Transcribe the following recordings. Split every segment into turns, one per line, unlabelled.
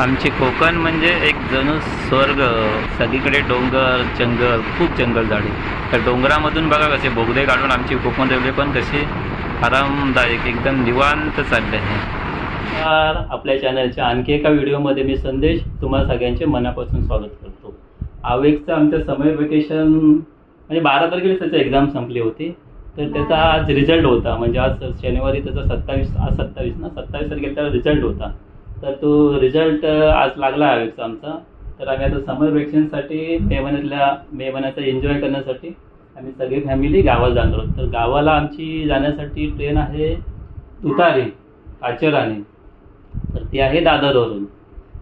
आमचे कोकण म्हणजे एक जणू स्वर्ग सगळीकडे डोंगर जंगल खूप जंगल झाडी. तर डोंगरामधून बघा कसे बोगदे काढून आमची कोकण रेल्वे पण कशी आरामदायक एकदम निवांत चालले आहे. तर आपल्या चॅनलच्या आणखी एका व्हिडिओमध्ये मी संदेश तुम्हाला सगळ्यांचे मनापासून स्वागत करतो. आवेगचं आमचं समर वेकेशन म्हणजे बारा तारखेला त्याची एक्झाम संपली होती. तर त्याचा आज रिझल्ट होता. म्हणजे आज शनिवारी त्याचा सत्तावीस आज सत्तावीस ना? सत्तावीस तारखेला त्याचा रिझल्ट होता. तर तो रिझल्ट आज लागला आहे आमचा तर आम्ही आता समर वेकेशनसाठी मे महिन्यातल्या मे महिन्याचा एन्जॉय करण्यासाठी आम्ही सगळी फॅमिली गावाला जाणार आहोत. तर गावाला आमची जाण्यासाठी ट्रेन आहे तुतारी आचराने तर ती आहे दादरवरून.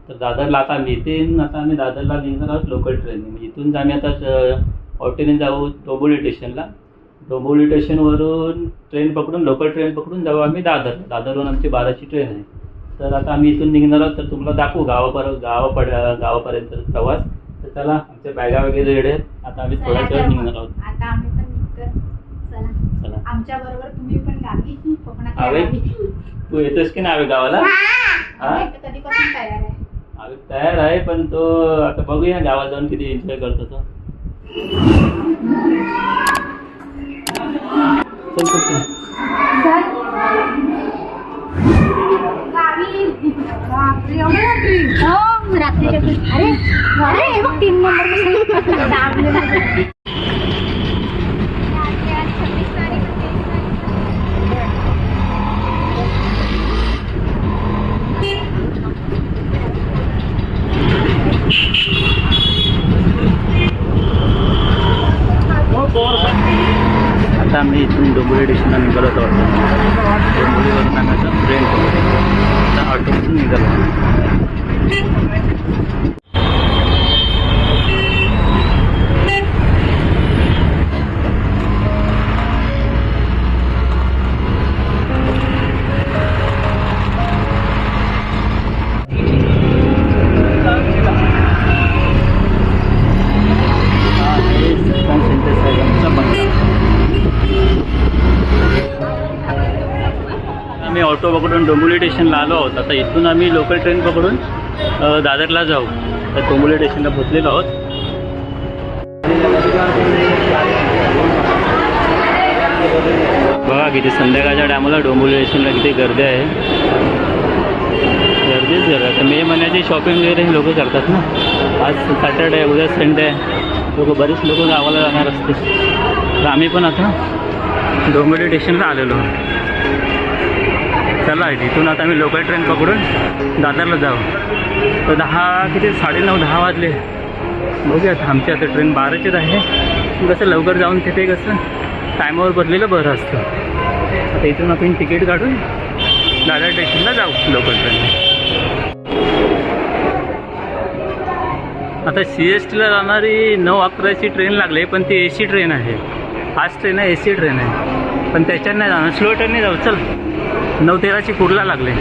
तर दादरला आता आम्ही इथे आता आम्ही दादरला निघणार आहोत लोकल ट्रेनने म्हणजे इथून आम्ही आता ऑटोने जाऊ डोंबोली स्टेशनला डोंबोली स्टेशनवरून ट्रेन पकडून लोकल ट्रेन पकडून जाऊ आम्ही दादर. दादरवरून आमची बाराची ट्रेन आहे. तर आता आम्ही इथून निघणार आहोत. तर तुम्हाला दाखवू गावापर्यंत गावापड गावापर्यंत प्रवास. तर चला आमच्या बॅगा वगैरे रेडी आहेत. आता आम्ही थोड्या वेळ निघणार. आहोत.
आता आम्ही पण निघतो चला.
चला.
आमच्या बरोबर तुम्ही पण गावी. कोकणात
आवे?
गावी.
तू येतोस की नाही गावाला? हा?
कधीपासून तयार आहे.
आवे तयार आहे पण तो आता बघूया गावात जाऊन किती एन्जॉय करतो तो. चल चल चल
गावी बापरे, एवढं रात्री? हो, रात्रीच्या ट्रेन.
डोंबिवली स्टेशनला आलो आहोत. आता इथून आम्ही लोकल ट्रेन पकडून दादरला जाऊ. तर डोंबिवली स्टेशनला पोचलेलो आहोत. बघा किती संध्याकाळच्या टायमाला डोंबिवली स्टेशनला किती गर्दी आहे. गर्दीच गर्दी. आता मे महिन्याची शॉपिंग वगैरे लोक करतात ना. आज सॅटर्डे आहे उद्या संडे आहे. लोक बरेच लोक गावाला जाणार असते तर आम्ही पण आता डोंबिवली स्टेशनला आलेलो आहोत. चला तिथून आता आम्ही लोकल ट्रेन पकडून दादरला जाऊ. तर दहा किती? साडेनऊ दहा वाजले. बघूया आता आमची आता ट्रेन बाराचीच आहे. कसं लवकर जाऊन तिथे कसं टायमावर बदलेलं बरं असतं. आता इथून आपण तिकीट काढून दादर स्टेशनला जाऊ लोकल ट्रेनने आता सी एस टीला जाणारी नऊ अकराची ट्रेन लागली पण ती ए सी ट्रेन आहे. फास्ट ट्रेन आहे ए सी ट्रेन आहे. पण त्याच्यात नाही जाणार स्लो ट्रेनने जाऊ चल. नऊ तेराची कुर्ला लागले.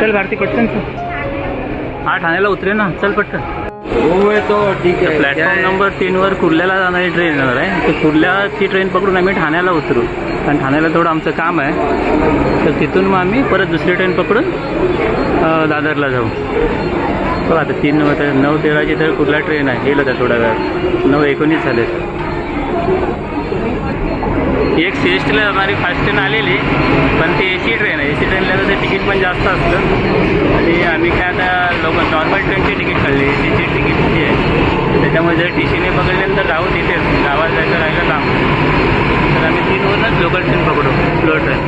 चल भारती पटकन हा ठाण्याला उतरे ना. चल पटकन.
हो तो ठीक आहे.
प्लॅटफॉर्म नंबर तीनवर कुर्ल्याला जाणारी ट्रेन येणार आहे. तर कुर्ल्याची ट्रेन पकडून आम्ही ठाण्याला उतरू. कारण ठाण्याला थोडं आमचं काम आहे. तर तिथून मग आम्ही परत दुसरी ट्रेन पकडून दादरला जाऊ. बघा आता तीन नऊ तर नऊ तेराची तर कुर्ला ट्रेन आहे. येईल आता थोडा वेळ. नऊ एकोणीस झाले एक सी एस टीला जाणारी फास्ट ट्रेन आलेली पण ती ए सी ट्रेन आहे. ए सी ट्रेनला तर तिकीट पण जास्त असतं. आणि आम्ही काय आता लोक नॉर्मल ट्रेनची तिकीट काढली. ए सीची तिकीट किती आहे त्याच्यामुळे जर टी सीने पकडल्यानंतर राहू तिथेच. गावात जायचं राहिलं लांब तर आम्ही. तीनवरच लोकल ट्रेन पकडू स्लो ट्रेन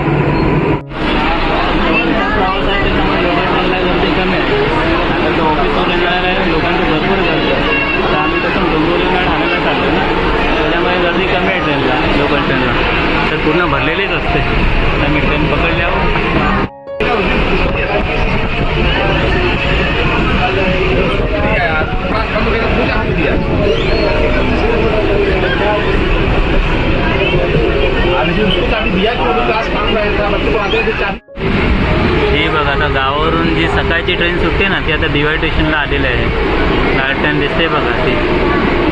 प्रवास आहे त्याच्यामुळे लोकल ट्रेनला गर्दी कमी आहे आता ऑफिसवर येणार आहे लोकांचं भरपूर गर्दी आहे. तर आम्ही तसं डोंबिवलीला गर्दी कमी आहे ट्रेनला लोकल ट्रेनला तर पूर्ण भरलेलीच असते. तर आम्ही ट्रेन पकडल्यावर ही बघा आता गावावरून जी सकाळची ट्रेन सुटते ना ती आता दिवाळी स्टेशनला आलेली आहे. लाल ट्रेन दिसते बघा ती.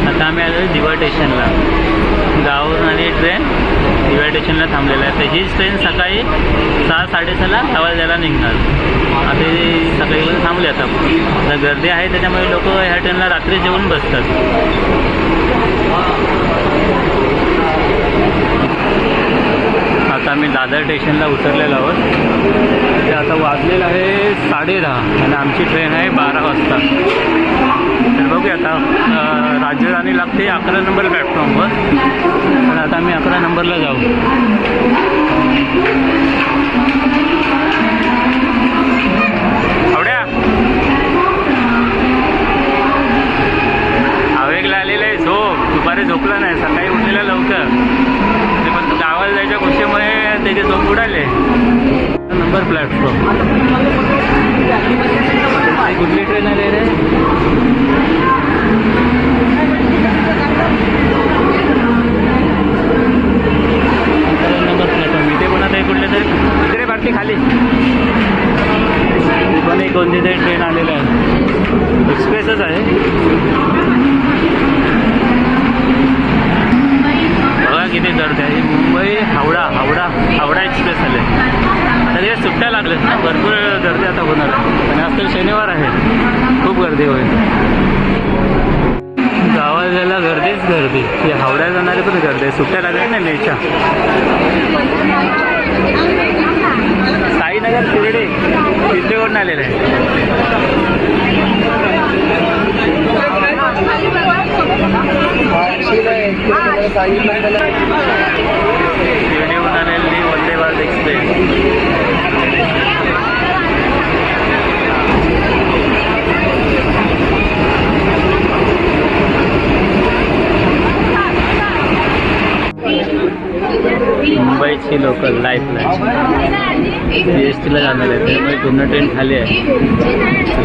आता आम्ही आलो दिवा स्टेशनला गावावरून आली ट्रेन. रेल्वे स्टेशनला थांबलेला आहे. तर हीच ट्रेन सकाळी सहा साडेसहाला गावाला जायला निघणार. आता ही सकाळी थांबली आता. आता गर्दी आहे त्याच्यामुळे लोक ह्या ट्रेनला रात्री जेवून बसतात. आता आम्ही दादर स्टेशनला उतरलेलो आहोत. ते आता वाजलेलं आहे साडे दहा आणि आमची ट्रेन आहे बारा वाजता. तर बघूया आता राजधानी लागते अकरा नंबर प्लॅटफॉर्मवर पण आता आम्ही अकरा नंबरला जाऊ. आवड्या? आवेगला आलेलं आहे झोप. दुपारी झोपला नाही सकाळी उठलेला लवकर. गावाला जायच्या गोष्टीमुळे त्याचे झोप उडाले नंबर प्लॅटफॉर्म कुठली ट्रेन आली रे? नंबर प्लॅटफॉर्म इथे पण आता कुठले तरी? इकडे बारती खाली. पण एक कोणती तरी ट्रेन आलेलं आहे एक्सप्रेसच आहे बघा किती गर्दी आहे मुंबई हावडा हावडा हावडा एक्सप्रेस आले तर हे सुट्ट्या लागल्यात ना भरपूर गर्दी आता होणार आणि आज तर शनिवार आहे खूप गर्दी होईल गावाला गर्दीच गर्दी. ही हावड्या जाणारी पण गर्दी आहे. सुट्ट्या लागल्या ना मेच्या. साईनगर शिर्डी शिर्डीवरून आलेलं आहे शिर्डीवरून आलेली वंदे भारत एक्सप्रेस मुंबईची local life line C S टीला जाणार आहे त्यामुळे पूर्ण ट्रेन खाली आहे.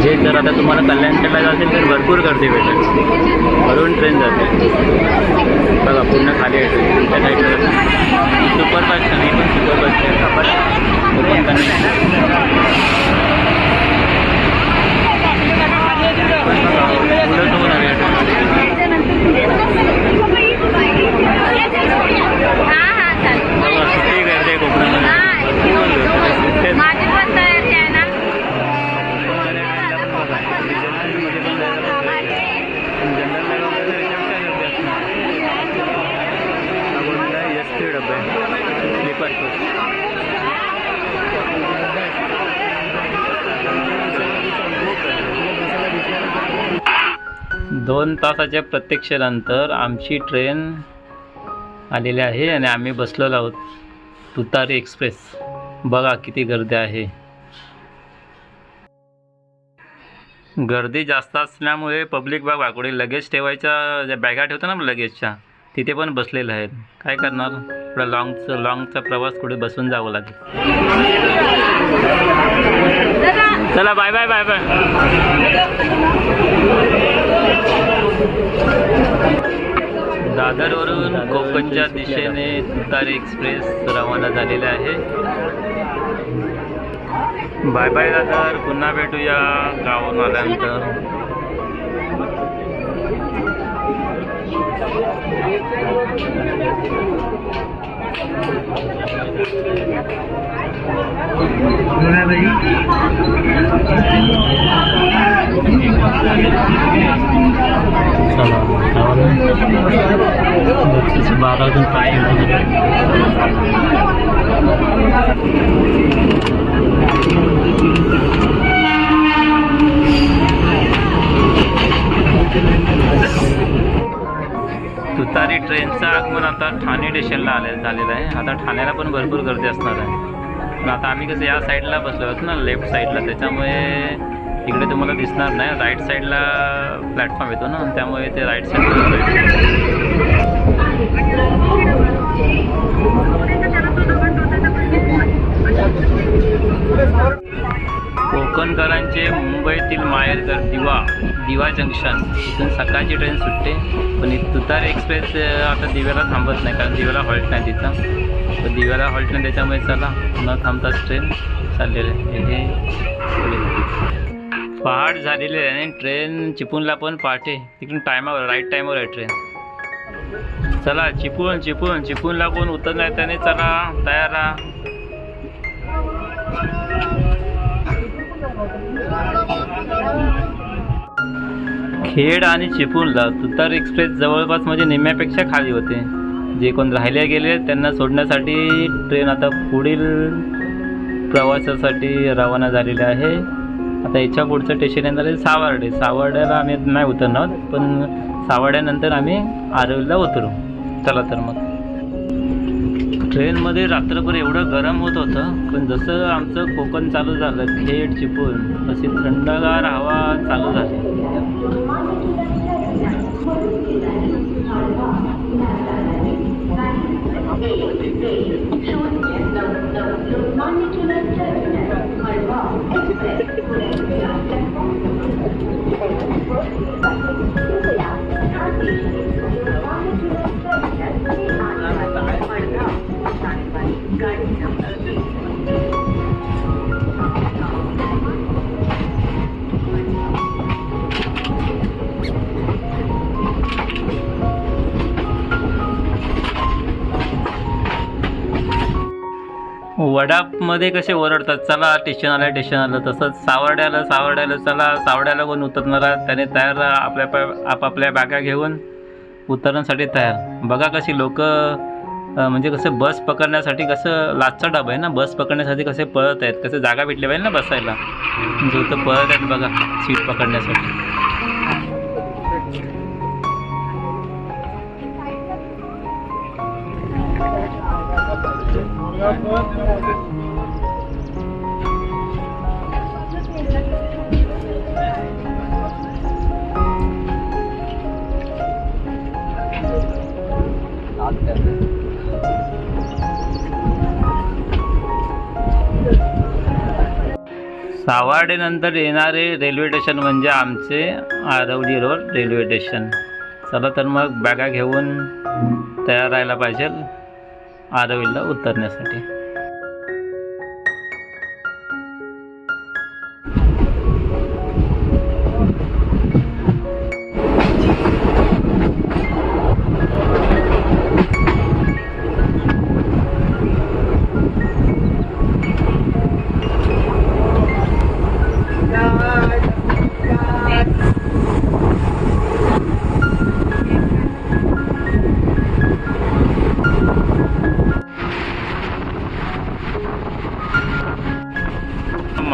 हे जर आता तुम्हाला कल्याणकडला जातील तर भरपूर गर्दी भेटेल. वरून ट्रेन जाते बघा पूर्ण खाली आहे ट्रेन त्या साईडला सुपरफास्ट नाही पण सुपरफास्ट आहे. आपण ओपन
करण्यासाठी
दोन तासाच्या प्रत्यक्षानंतर आमची ट्रेन आलेली आहे आणि आम्ही बसलेलो आहोत तुतारी एक्सप्रेस. बघा किती गर्दी आहे. गर्दी जास्त असल्यामुळे पब्लिक बघा कुठे लगेज ठेवायच्या ज्या बॅगा ठेवतो ना लगेजच्या तिथे पण बसलेले आहेत. काय करणार? थोडा लॉंगचा लॉंगचा प्रवास कुठे बसून जावं लागेल. चला बाय बाय बाय बाय दादरवरून कोकणच्या दिशेने तुतारी एक्सप्रेस रवाना झालेले आहे. बाय बाय दादर पुन्हा भेटूया गावून आल्यानंतर. चला गावाला बारा तुतारी ट्रेनचं आगमन आता ठाणे स्टेशनला आले झालेलं आहे. आता ठाण्याला पण भरपूर गर्दी असणार आहे. पण आता आम्ही कसं या साईडला बसलो आहोत ना लेफ्ट साईडला त्याच्यामुळे इकडे तुम्हाला दिसणार नाही. राईट साईडला प्लॅटफॉर्म येतो ना त्यामुळे ते राईट साईडला कोकणकरांचे मुंबईतील माहेरघर दिवा दिवा जंक्शन. इथून सकाळची ट्रेन सुटते पण तुतार एक्सप्रेस आता दिव्याला थांबत नाही कारण दिव्याला हॉल्ट नाही तिथं. तर दिव्याला हॉल्ट नाही त्याच्यामुळे चला न थांबताच ट्रेन चाललेलं आहे. पहाट झालेली आहे आणि ट्रेन चिपूनला पण पहाटे. तिकडून टायमावर राईट टायमावर आहे ट्रेन चला चिपून चिपून चिपूनला पण उतरणार त्याने चला तयार राहा. खेड आणि चिपूनला तुतार एक्सप्रेस जवळपास म्हणजे निम्म्यापेक्षा खाली होते. जे कोण राहिले गेले त्यांना सोडण्यासाठी ट्रेन आता पुढील प्रवासासाठी रवाना झालेली आहे. आता याच्या पुढचं स्टेशन येणार आहे सावर्डे. सावर्ड्याला आम्ही नाही उतरणार पण सावर्ड्यानंतर आम्ही आरवलीला उतरू. चला तर मग. ट्रेनमध्ये रात्रभर एवढं गरम होत होतं पण जसं आमचं कोकण चालू झालं खेड चिपळूण तशी थंडगार हवा चालू झाली. করে वडापमध्ये कसे ओरडतात चला स्टेशन आलं स्टेशन आलं. तसंच सावरड्याला सावरड्याला चला सावड्याला कोण उतरणार? त्याने तयार आपल्या पा- आपापल्या बागा घेऊन उतरण्यासाठी तयार. बघा कशी लोक म्हणजे कसं बस पकडण्यासाठी कसं लाचचा डबा आहे ना? बस पकडण्यासाठी कसे पळत आहेत कसे जागा भेटली पाहिजे ना बसायला? जो तर पळत आहेत बघा सीट पकडण्यासाठी. सावाडेनंतर येणारे रेल्वे स्टेशन म्हणजे आमचे आरवली रोड रेल्वे स्टेशन. चला तर मग बॅगा घेऊन तयार राहायला पाहिजे. आरवलीला उतरण्यासाठी.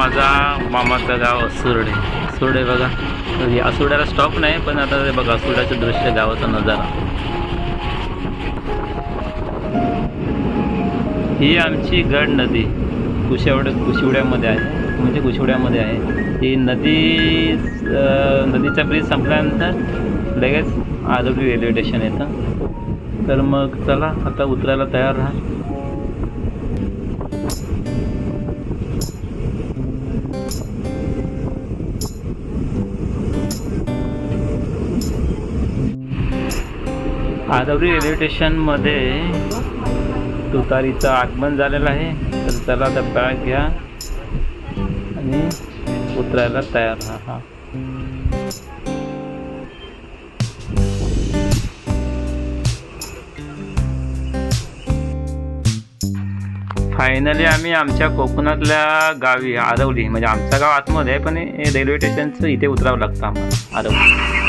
माझा मामाचं गाव असुर्डे. असुर्डे बघा. हे असुर्ड्याला स्टॉप नाही पण आता ते बघा असुर्ड्याचं दृश्य गावाचा नजारा. ही आमची गड नदी. कुशिवड्या कुशिवड्यामध्ये आहे. म्हणजे कुशिवड्यामध्ये आहे. ही नदी नदीचा ब्रिज संपल्यानंतर लगेच आरोग्य रेल्वे स्टेशन येतं. तर मग चला आता उतरायला तयार राहा. आदवरी रेल्वे स्टेशनमध्ये तुतारीचं आगमन झालेलं आहे. तर चला आता बॅग घ्या आणि उतरायला तयार राहा. फायनली आम्ही आमच्या कोकणातल्या गावी आरवली म्हणजे आमचं गाव आतमध्ये आहे पण रेल्वे स्टेशनचं इथे उतरावं लागतं आम्हाला आरवली.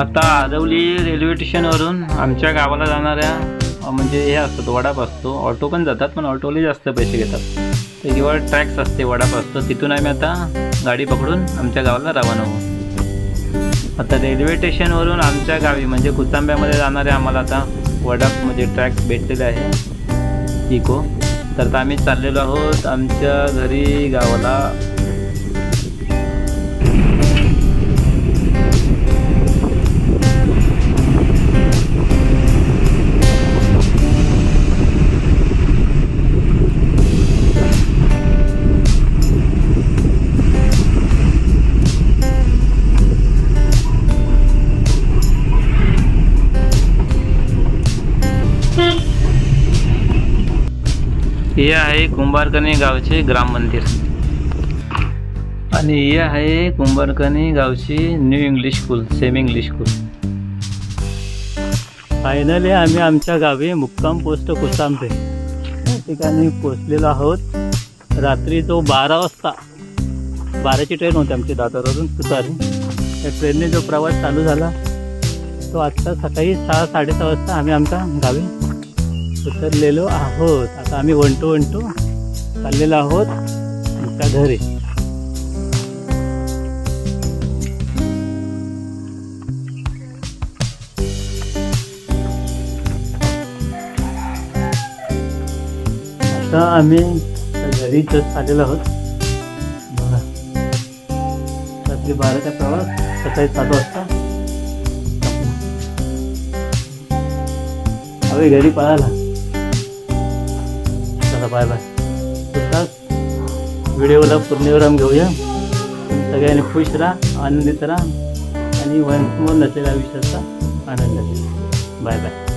आता आरवली रेल्वे स्टेशनवरून आमच्या गावाला जाणाऱ्या म्हणजे हे असतात वडाप असतो. ऑटो पण जातात पण ऑटोले जास्त पैसे घेतात. तर किंवा ट्रॅक्स असते वडाप असतो. तिथून आम्ही आता गाडी पकडून आमच्या गावाला रवाना होऊ. आता रेल्वे स्टेशनवरून आमच्या गावी म्हणजे कुचांब्यामध्ये जाणारे आम्हाला आता वडाप म्हणजे ट्रॅक्स भेटलेले आहे. इको. तर आता आम्ही चाललेलो आहोत आमच्या घरी गावाला हे आहे कुंभारकणी गावचे ग्राम मंदिर आणि हे आहे कुंभारकणी गावची new English school same English school finally आम्ही आमच्या गावी मुक्काम पोस्ट कुसांबे या ठिकाणी पोचलेलो आहोत. रात्री तो बारा वाजता. बाराची ट्रेन होती आमची दादरवरून तुतारी त्या ट्रेनने जो प्रवास चालू झाला तो आत्ता सकाळी सहा साडेसहा वाजता आम्ही आमच्या गावी उतरलेलो आहोत. आता आम्ही वंटो टू चाललेलो आहोत आमच्या घरी आता आम्ही घरी जस्ट आलेलो आहोत. रात्री बाराचा प्रवास सकाळी सात वाजता. हवे घरी पळाला. Bye bye. तसाच व्हिडिओला पूर्णविराम घेऊया. सगळ्यांनी खुश राहा आनंदित राहा आणि वंश नसलेला विषयाचा आनंद घ्या. Bye bye.